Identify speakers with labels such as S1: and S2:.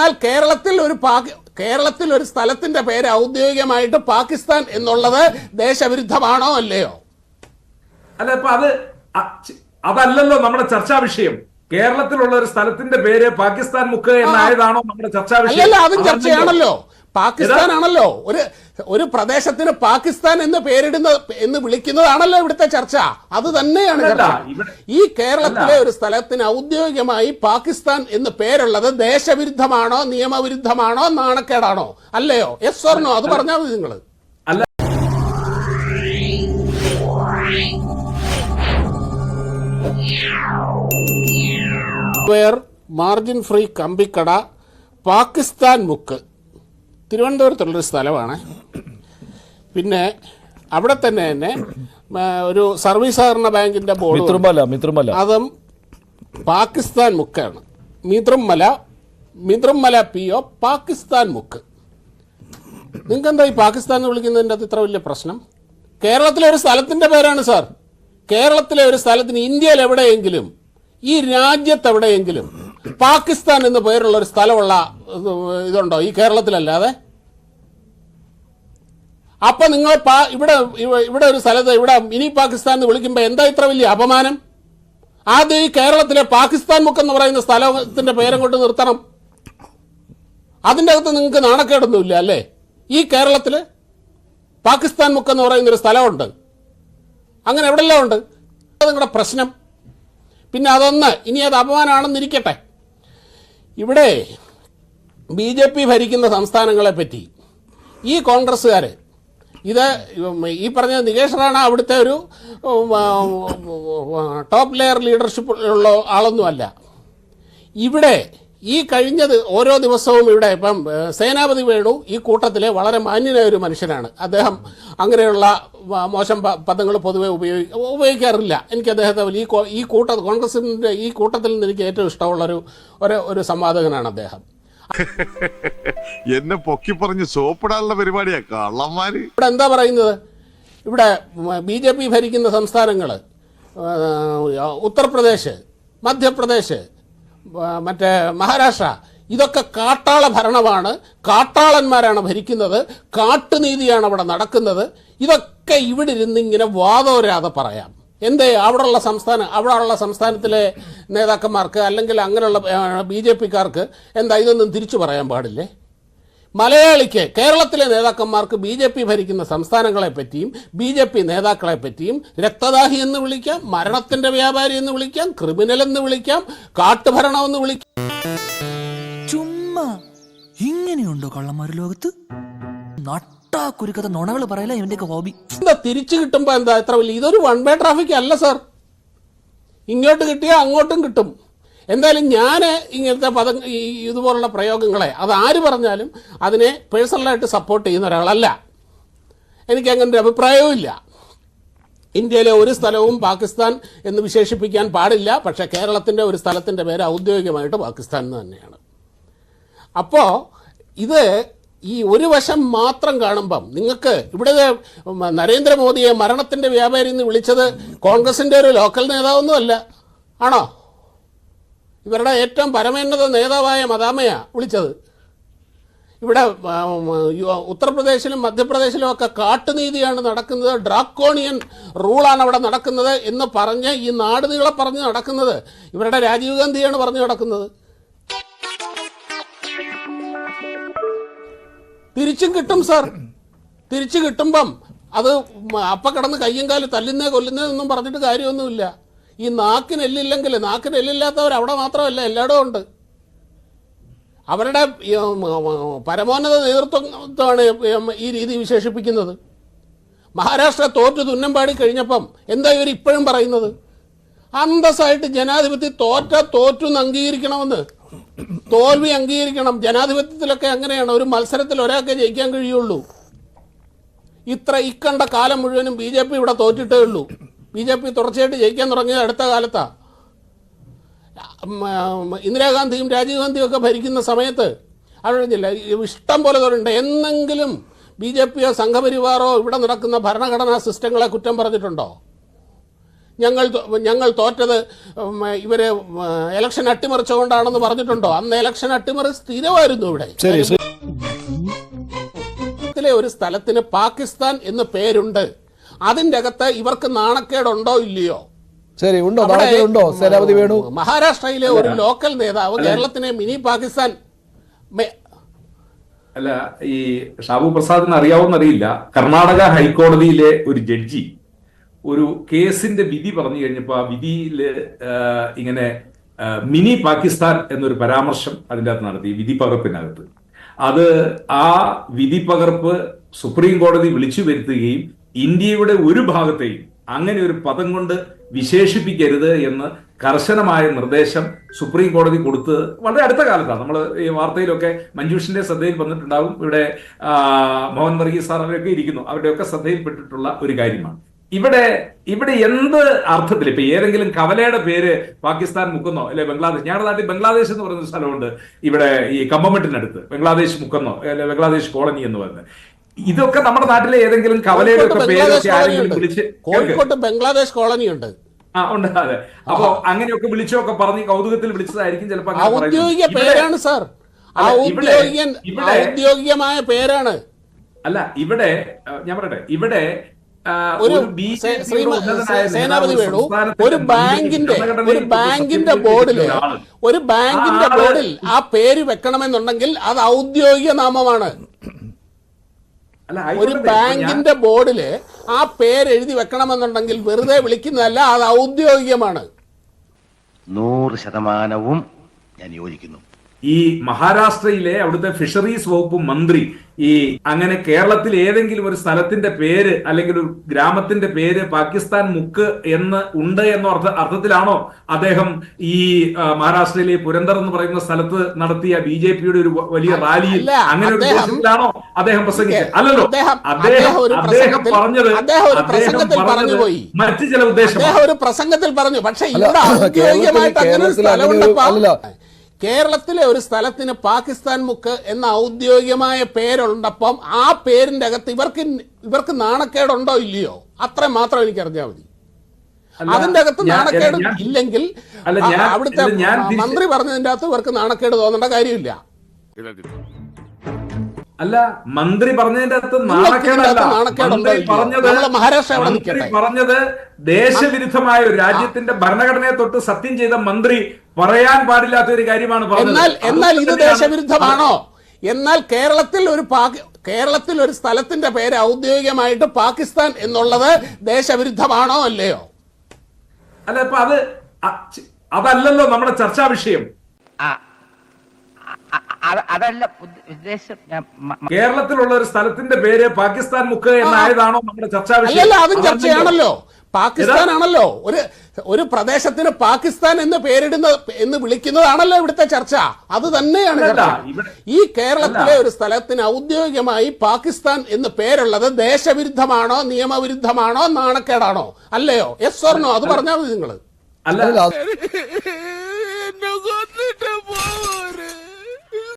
S1: എന്നാൽ കേരളത്തിൽ ഒരു പാകി കേരളത്തിൽ ഒരു സ്ഥലത്തിന്റെ പേര് ഔദ്യോഗികമായിട്ട് പാകിസ്ഥാൻ എന്നുള്ളത് ദേശവിരുദ്ധമാണോ അല്ലയോ?
S2: അല്ല ഇപ്പൊ അത് അതല്ലല്ലോ നമ്മുടെ ചർച്ചാ വിഷയം. കേരളത്തിലുള്ള ഒരു സ്ഥലത്തിന്റെ പേര് പാകിസ്ഥാൻ മുക്ക് എന്നായതാണോ നമ്മുടെ ചർച്ചാ വിഷയം?
S1: അതും ചർച്ചയാണല്ലോ. പാകിസ്ഥാൻ ആണല്ലോ ഒരു ഒരു പ്രദേശത്തിന് പാകിസ്ഥാൻ എന്ന് പേരിടുന്ന എന്ന് വിളിക്കുന്നതാണല്ലോ ഇവിടുത്തെ ചർച്ച. അത് തന്നെയാണ് ഈ കേരളത്തിലെ ഒരു സ്ഥലത്തിന് ഔദ്യോഗികമായി പാകിസ്ഥാൻ എന്ന് പേരുള്ളത് ദേശവിരുദ്ധമാണോ നിയമവിരുദ്ധമാണോ നാണക്കേടാണോ? അല്ലയോ? എസ് ഓർണോ അത് പറഞ്ഞാൽ മതി നിങ്ങൾ മാർജിൻ ഫ്രീ കമ്പിക്കട പാകിസ്ഥാൻ മുക്ക്. തിരുവനന്തപുരത്തുള്ളൊരു സ്ഥലമാണ്. പിന്നെ അവിടെ തന്നെ തന്നെ ഒരു സർവീസ് സഹകരണ ബാങ്കിന്റെ ബോർഡ്
S3: മിത്രമല
S1: അതും Pakistan മുക്കാണ്. Mithramala Mithramala P O Pakistan Mukku. നിങ്ങൾക്ക് എന്താ ഈ പാകിസ്ഥാൻ എന്ന് വിളിക്കുന്നതിന്റെ അത് ഇത്ര വലിയ പ്രശ്നം? കേരളത്തിലെ ഒരു സ്ഥലത്തിന്റെ പേരാണ് സാർ. കേരളത്തിലെ ഒരു സ്ഥലത്തിന് ഇന്ത്യയിൽ എവിടെയെങ്കിലും ഈ രാജ്യത്ത് എവിടെയെങ്കിലും പാകിസ്ഥാൻ എന്ന് പേരുള്ള ഒരു സ്ഥലമുള്ള ഇതുണ്ടോ? ഈ കേരളത്തിലല്ലാതെ? അപ്പൊ നിങ്ങൾ ഇവിടെ ഇവിടെ ഒരു സ്ഥലത്ത് ഇവിടെ ഇനി പാകിസ്ഥാൻ എന്ന് വിളിക്കുമ്പോൾ എന്താ ഇത്ര വലിയ അപമാനം? ആദ്യം ഈ കേരളത്തിലെ പാകിസ്ഥാൻ മുക്ക് എന്ന് പറയുന്ന സ്ഥലത്തിന്റെ പേരും കൊണ്ട് നിർത്തണം. അതിന്റെ അകത്ത് നിങ്ങൾക്ക് നാണക്കേടൊന്നുമില്ല അല്ലേ? ഈ കേരളത്തിൽ പാകിസ്ഥാൻ മുക്ക് എന്ന് പറയുന്ന ഒരു സ്ഥലമുണ്ട്. അങ്ങനെ എവിടെല്ലാം ഉണ്ട്? നിങ്ങളുടെ പ്രശ്നം. പിന്നെ അതൊന്ന് ഇനി അത് അപമാനമാണെന്നിരിക്കട്ടെ. ഇവിടെ ബി ജെ പി ഭരിക്കുന്ന സംസ്ഥാനങ്ങളെ പറ്റി ഈ കോൺഗ്രസ്സുകാർ ഇത് ഈ പറഞ്ഞ നികേഷ് റാണ അവിടുത്തെ ഒരു ടോപ്പ് ലെയർ ലീഡർഷിപ്പ് ഉള്ള ആളൊന്നുമല്ല. ഇവിടെ ഈ കഴിഞ്ഞത് ഓരോ ദിവസവും ഇവിടെ ഇപ്പം സേനാപതി വേണു ഈ കൂട്ടത്തിലെ വളരെ മാന്യനായ ഒരു മനുഷ്യനാണ്. അദ്ദേഹം അങ്ങനെയുള്ള മോശം പദങ്ങൾ പൊതുവെ ഉപയോഗി ഉപയോഗിക്കാറില്ല. എനിക്ക് അദ്ദേഹത്തെ ഈ ഈ കൂട്ട കോൺഗ്രസിന്റെ ഈ കൂട്ടത്തിൽ നിന്ന് എനിക്ക് ഏറ്റവും ഇഷ്ടമുള്ളൊരു ഒരു ഒരു സംവാദകനാണ് അദ്ദേഹം.
S4: എന്നെ പൊക്കി പറഞ്ഞ് സോപ്പിടാനുള്ള പരിപാടിയാ കള്ളന്മാര്.
S1: ഇവിടെ എന്താ പറയുന്നത്? ഇവിടെ ബി ജെ പി ഭരിക്കുന്ന സംസ്ഥാനങ്ങൾ ഉത്തർപ്രദേശ് മധ്യപ്രദേശ് മറ്റേ മഹാരാഷ്ട്ര. ഇതൊക്കെ കാട്ടാള ഭരണമാണ്. കാട്ടാളന്മാരാണ് ഭരിക്കുന്നത്. കാട്ടുനീതിയാണ് അവിടെ നടക്കുന്നത്. ഇതൊക്കെ ഇവിടെ ഇരുന്ന് ഇങ്ങനെ വാദോരാതെ പറയാം. എന്തേ അവിടെയുള്ള സംസ്ഥാനം അവിടെയുള്ള സംസ്ഥാനത്തിലെ നേതാക്കന്മാർക്ക് അല്ലെങ്കിൽ അങ്ങനെയുള്ള ബി ജെ പിക്കാർക്ക് എന്താ ഇതൊന്നും തിരിച്ചു പറയാൻ പാടില്ലേ? മലയാളിക്ക് കേരളത്തിലെ നേതാക്കന്മാർക്ക് ബി ജെ പി ഭരിക്കുന്ന സംസ്ഥാനങ്ങളെ പറ്റിയും ബി ജെ പി നേതാക്കളെ പറ്റിയും രക്തദാഹി എന്ന് വിളിക്കാം മരണത്തിന്റെ വ്യാപാരി എന്ന് വിളിക്കാം ക്രിമിനൽ എന്ന് വിളിക്കാം കാട്ടുഭരണം എന്ന് വിളിക്കാം.
S5: ചുമ്മാ ഇങ്ങനെയുണ്ടോ കള്ളന്മാര് ലോകത്ത്? നുണകൾ പറയില്ല ഇവന്റെയൊക്കെ ഹോബി.
S1: എന്താ തിരിച്ചു കിട്ടുമ്പോ എന്താ എത്ര വലിയ ഇതൊരു വൺ വേ ട്രാഫിക് അല്ല സാർ ഇങ്ങോട്ട് കിട്ടിയാൽ അങ്ങോട്ടും കിട്ടും. എന്തായാലും ഞാൻ ഇങ്ങനത്തെ പദം ഇതുപോലുള്ള പ്രയോഗങ്ങളെ അത് ആര് പറഞ്ഞാലും അതിനെ പേഴ്സണലായിട്ട് സപ്പോർട്ട് ചെയ്യുന്ന ഒരാളല്ല. എനിക്ക് അങ്ങനെ ഒരു അഭിപ്രായവും ഇല്ല. ഇന്ത്യയിലെ ഒരു സ്ഥലവും പാകിസ്ഥാൻ എന്ന് വിശേഷിപ്പിക്കാൻ പാടില്ല. പക്ഷേ കേരളത്തിന്റെ ഒരു സ്ഥലത്തിന്റെ പേര് ഔദ്യോഗികമായിട്ട് പാകിസ്ഥാൻ എന്ന് തന്നെയാണ്. അപ്പോൾ ഇത് ഈ ഒരു വശം മാത്രം കാണുമ്പം നിങ്ങൾക്ക് ഇവിടെ നരേന്ദ്രമോദിയെ മരണത്തിന്റെ വ്യാപാരി എന്ന് വിളിച്ചത് കോൺഗ്രസിന്റെ ഒരു ലോക്കൽ നേതാവൊന്നുമല്ല. ആണോ? ഇവരുടെ ഏറ്റവും പരമോന്നത നേതാവായ മദാമയ വിളിച്ചത്. ഇവിടെ ഉത്തർപ്രദേശിലും മധ്യപ്രദേശിലും ഒക്കെ കാട്ടുനീതിയാണ് നടക്കുന്നത്. ഡ്രാക്കോണിയൻ റൂളാണ് അവിടെ നടക്കുന്നത് എന്ന് പറഞ്ഞ് ഈ നാട് നീളെ പറഞ്ഞ് നടക്കുന്നത്. ഇവരുടെ രാജീവ് ഗാന്ധിയാണ് പറഞ്ഞു നടക്കുന്നത്. തിരിച്ചും കിട്ടും സാർ. തിരിച്ചു കിട്ടുമ്പം അത് അപ്പം കിടന്ന് കയ്യും കാലും തല്ലുന്നേ കൊല്ലുന്നേ കൊല്ലുന്നതെന്നും പറഞ്ഞിട്ട് കാര്യമൊന്നുമില്ല. ഈ നാക്കിന് എല്ലില്ലെങ്കിൽ നാക്കിന് എല്ലില്ലാത്തവർ അവിടെ മാത്രമല്ല എല്ലായിടവും ഉണ്ട്. അവരുടെ പരമോന്നത നേതൃത്വമാണ് ഈ രീതി വിശേഷിപ്പിക്കുന്നത്. മഹാരാഷ്ട്ര തോറ്റു തുന്നം പാടി കഴിഞ്ഞപ്പം എന്താ ഇവർ ഇപ്പോഴും പറയുന്നത്? അന്തസ്സായിട്ട് ജനാധിപത്യം തോറ്റ തോറ്റു എന്ന് അംഗീകരിക്കണമെന്ന്. തോൽവി അംഗീകരിക്കണം. ജനാധിപത്യത്തിലൊക്കെ അങ്ങനെയാണ്. ഒരു മത്സരത്തിൽ ഒരാൾക്കേ ജയിക്കാൻ കഴിയുള്ളൂ. ഇത്ര ഇക്കണ്ട കാലം മുഴുവനും ബി ജെ പി ഇവിടെ തോറ്റിട്ടേ ഉള്ളൂ. ബി ജെ പി തുടർച്ചയായിട്ട് ജയിക്കാൻ തുടങ്ങിയത് അടുത്ത കാലത്താണ് ഇന്ദിരാഗാന്ധിയും രാജീവ് ഗാന്ധിയും ഒക്കെ ഭരിക്കുന്ന സമയത്ത് അറിഞ്ഞില്ല ഇഷ്ടം പോലെ തോന്നുന്നുണ്ട് എന്നെങ്കിലും ബി ജെ പിയോ സംഘപരിവാറോ ഇവിടെ നടക്കുന്ന ഭരണഘടനാ സിസ്റ്റങ്ങളെ കുറ്റം പറഞ്ഞിട്ടുണ്ടോ? ഞങ്ങൾ ഞങ്ങൾ തോറ്റത് ഇവരെ ഇലക്ഷൻ അട്ടിമറിച്ചുകൊണ്ടാണെന്ന് പറഞ്ഞിട്ടുണ്ടോ? അന്ന് ഇലക്ഷൻ അട്ടിമറി സ്ഥിരമായിരുന്നു ഇവിടെ. ഒരു സ്ഥലത്തിന് പാകിസ്ഥാൻ എന്ന് പേരുണ്ട്. അതിന്റെ അകത്ത് ഇവർക്ക് നാണക്കേടുണ്ടോ ഇല്ലയോ?
S3: ശരി ഉണ്ടോ? ഉണ്ടോ സേനാപതി വേണു?
S1: മഹാരാഷ്ട്രയിലെ ഒരു ലോക്കൽ നേതാവ് കേരളത്തിനെ മിനി പാകിസ്ഥാൻ
S2: അല്ല ഈ ഷാബു പ്രസാദിന് അറിയാവുന്നറിയില്ല. കർണാടക ഹൈക്കോടതിയിലെ ഒരു ജഡ്ജി ഒരു കേസിന്റെ വിധി പറഞ്ഞു കഴിഞ്ഞപ്പോൾ ആ വിധിയിൽ ഇങ്ങനെ മിനി പാകിസ്ഥാൻ എന്നൊരു പരാമർശം അതിന്റെ അകത്ത് നടത്തി വിധി പകർപ്പിനകത്ത്. അത് ആ വിധി പകർപ്പ് സുപ്രീം കോടതി വിളിച്ചു വരുത്തുകയും ഇന്ത്യയുടെ ഒരു ഭാഗത്തെയും അങ്ങനെ ഒരു പദം കൊണ്ട് വിശേഷിപ്പിക്കരുത് എന്ന് കർശനമായ നിർദ്ദേശം സുപ്രീം കോടതി കൊടുത്ത് വളരെ അടുത്ത കാലത്താണ്. നമ്മൾ ഈ വാർത്തയിലൊക്കെ മഞ്ജുഷിന്റെ ശ്രദ്ധയിൽ വന്നിട്ടുണ്ടാകും ഇവിടെ മോഹൻ വർഗീസ് സാർ അവരൊക്കെ ഇരിക്കുന്നു. അവരുടെയൊക്കെ ശ്രദ്ധയിൽപ്പെട്ടിട്ടുള്ള ഒരു കാര്യമാണ്. ഇവിടെ ഇവിടെ എന്ത് അർത്ഥത്തിൽ ഇപ്പൊ ഏതെങ്കിലും കവലയുടെ പേര് പാകിസ്ഥാൻ മുക്കുന്നോ അല്ലെ ബംഗ്ലാദേശ് ഞങ്ങളുടെ നാട്ടിൽ ബംഗ്ലാദേശ് എന്ന് പറയുന്ന സ്ഥലമുണ്ട്. ഇവിടെ ഈ കമ്പമെട്ടിനടുത്ത് ബംഗ്ലാദേശ് മുക്കുന്നോ അല്ലെ ബംഗ്ലാദേശ് കോളനി എന്ന് പറയുന്നത്. ഇതൊക്കെ നമ്മുടെ നാട്ടിലെ ഏതെങ്കിലും കവലയുടെ
S1: കോഴിക്കോട്ട്
S2: ഒക്കെ
S1: ബംഗ്ലാദേശ്
S2: പേരൊക്കെ ആരെങ്കിലും വിളിച്ച്
S1: കോഴിക്കോട്ട് ബംഗ്ലാദേശ് കോളനിയുണ്ട്.
S2: ആ ഉണ്ട് അതെ. അപ്പൊ അങ്ങനെയൊക്കെ വിളിച്ചൊക്കെ പറഞ്ഞ് കൗതുകത്തിൽ വിളിച്ചതായിരിക്കും ചിലപ്പോ.
S1: ഔദ്യോഗിക പേരാണ് സാർ. ഔദ്യോഗിക ഔദ്യോഗികമായ പേരാണ്.
S2: അല്ല ഇവിടെ ഞാൻ പറയട്ടെ. ഇവിടെ
S1: ഒരു സേനാപതി വേണു. ഒരു ബാങ്കിന്റെ ഒരു ബാങ്കിന്റെ
S2: ബോർഡിൽ ബോർഡിൽ
S1: ഒരു ബാങ്കിന്റെ ബോർഡിൽ ആ പേര് വെക്കണമെന്നുണ്ടെങ്കിൽ അത് ഔദ്യോഗിക നാമമാണ്. ഒരു ബാങ്കിന്റെ ബോർഡിൽ ആ പേര് എഴുതി വെക്കണമെന്നുണ്ടെങ്കിൽ വെറുതെ വിളിക്കുന്നതല്ല അത് ഔദ്യോഗികമാണ്.
S6: നൂറ് ശതമാനവും ഞാൻ യോജിക്കുന്നു.
S2: ഈ മഹാരാഷ്ട്രയിലെ അവിടുത്തെ ഫിഷറീസ് വകുപ്പ് മന്ത്രി ഈ അങ്ങനെ കേരളത്തിൽ ഏതെങ്കിലും ഒരു സ്ഥലത്തിന്റെ പേര് അല്ലെങ്കിൽ ഒരു ഗ്രാമത്തിന്റെ പേര് പാകിസ്ഥാൻ മുക്ക് എന്ന് ഉണ്ട് എന്ന അർത്ഥ അർത്ഥത്തിലാണോ അദ്ദേഹം ഈ മഹാരാഷ്ട്രയിലെ പുരന്തർ എന്ന് പറയുന്ന സ്ഥലത്ത് നടത്തിയ ബി ജെ പിയുടെ ഒരു വലിയ റാലിയിൽ
S1: അല്ല,
S2: അങ്ങനെ ഒരു
S1: ദിവസത്തിലാണോ
S2: ഉദ്ദേശത്തിലാണോ അദ്ദേഹം പ്രസംഗിച്ചത്? അല്ലല്ലോ
S1: അദ്ദേഹം-
S2: അദ്ദേഹം
S1: അദ്ദേഹം ഒരു പ്രസംഗത്തിൽ-
S2: പറഞ്ഞത്
S1: അദ്ദേഹം
S2: പറഞ്ഞത്
S1: പറഞ്ഞുപോയി.
S2: മറ്റു ചില ഉദ്ദേശം
S1: അദ്ദേഹം ഒരു പ്രസംഗത്തിൽ പറഞ്ഞു. പക്ഷെ കേരളത്തിലെ ഒരു സ്ഥലത്തിന് പാകിസ്ഥാൻ മുക്ക് എന്ന ഔദ്യോഗികമായ പേരുണ്ടപ്പം ആ പേരിന്റെ അകത്ത് ഇവർക്ക് ഇവർക്ക് നാണക്കേടുണ്ടോ ഇല്ലയോ? അത്ര മാത്രം എനിക്ക് അറിഞ്ഞാൽ മതി അതിന്റെ അകത്ത് നാണക്കേട് ഇല്ലെങ്കിൽ
S2: അല്ല, ഞാൻ-
S1: അവിടുത്തെ മന്ത്രി പറഞ്ഞതിന്റെ അകത്ത് ഇവർക്ക് നാണക്കേട് തോന്നേണ്ട കാര്യമില്ല.
S2: അല്ല മന്ത്രി പറഞ്ഞതിന്റെ അകത്ത് നാണക്കേടല്ല? പറഞ്ഞത് ദേശവിരുദ്ധമായ ഒരു രാജ്യത്തിന്റെ ഭരണഘടനയെ തൊട്ട് സത്യം ചെയ്ത മന്ത്രി പറയാൻ പാടില്ലാത്ത ഒരു കാര്യമാണ് പറഞ്ഞത്.
S1: എന്നാൽ എന്നാൽ ഇത് ദേശവിരുദ്ധമാണോ? എന്നാൽ കേരളത്തിൽ ഒരു പാകി കേരളത്തിൽ ഒരു സ്ഥലത്തിന്റെ പേര് ഔദ്യോഗികമായിട്ട് പാകിസ്ഥാൻ എന്നുള്ളത് ദേശവിരുദ്ധമാണോ അല്ലയോ?
S2: അല്ല ഇപ്പൊ അത് അ- അതല്ലല്ലോ നമ്മുടെ ചർച്ചാ വിഷയം.
S7: അതല്ല ഉദ്ദ- ഉദ്ദേശം
S2: കേരളത്തിലുള്ള ഒരു സ്ഥലത്തിന്റെ പേര് പാകിസ്ഥാൻ മുക്ക് എന്നായതാണോ നമ്മുടെ ചർച്ചാ വിഷയം?
S1: അതും ചർച്ചയാണല്ലോ. പാകിസ്ഥാൻ ആണല്ലോ ഒരു ഒരു പ്രദേശത്തിന് പാകിസ്ഥാൻ എന്ന് പേരിടുന്ന എന്ന് വിളിക്കുന്നതാണല്ലോ ഇവിടുത്തെ ചർച്ച. അത് തന്നെയാണ് ചർച്ച. ഈ കേരളത്തിലെ ഒരു സ്ഥലത്തിന് ഔദ്യോഗികമായി പാകിസ്ഥാൻ എന്ന് പേരുള്ളത് ദേശവിരുദ്ധമാണോ നിയമവിരുദ്ധമാണോ നാണക്കേടാണോ? അല്ലയോ? എസ് ഓർണോ അത് പറഞ്ഞാൽ മതി നിങ്ങൾ
S2: അല്ല.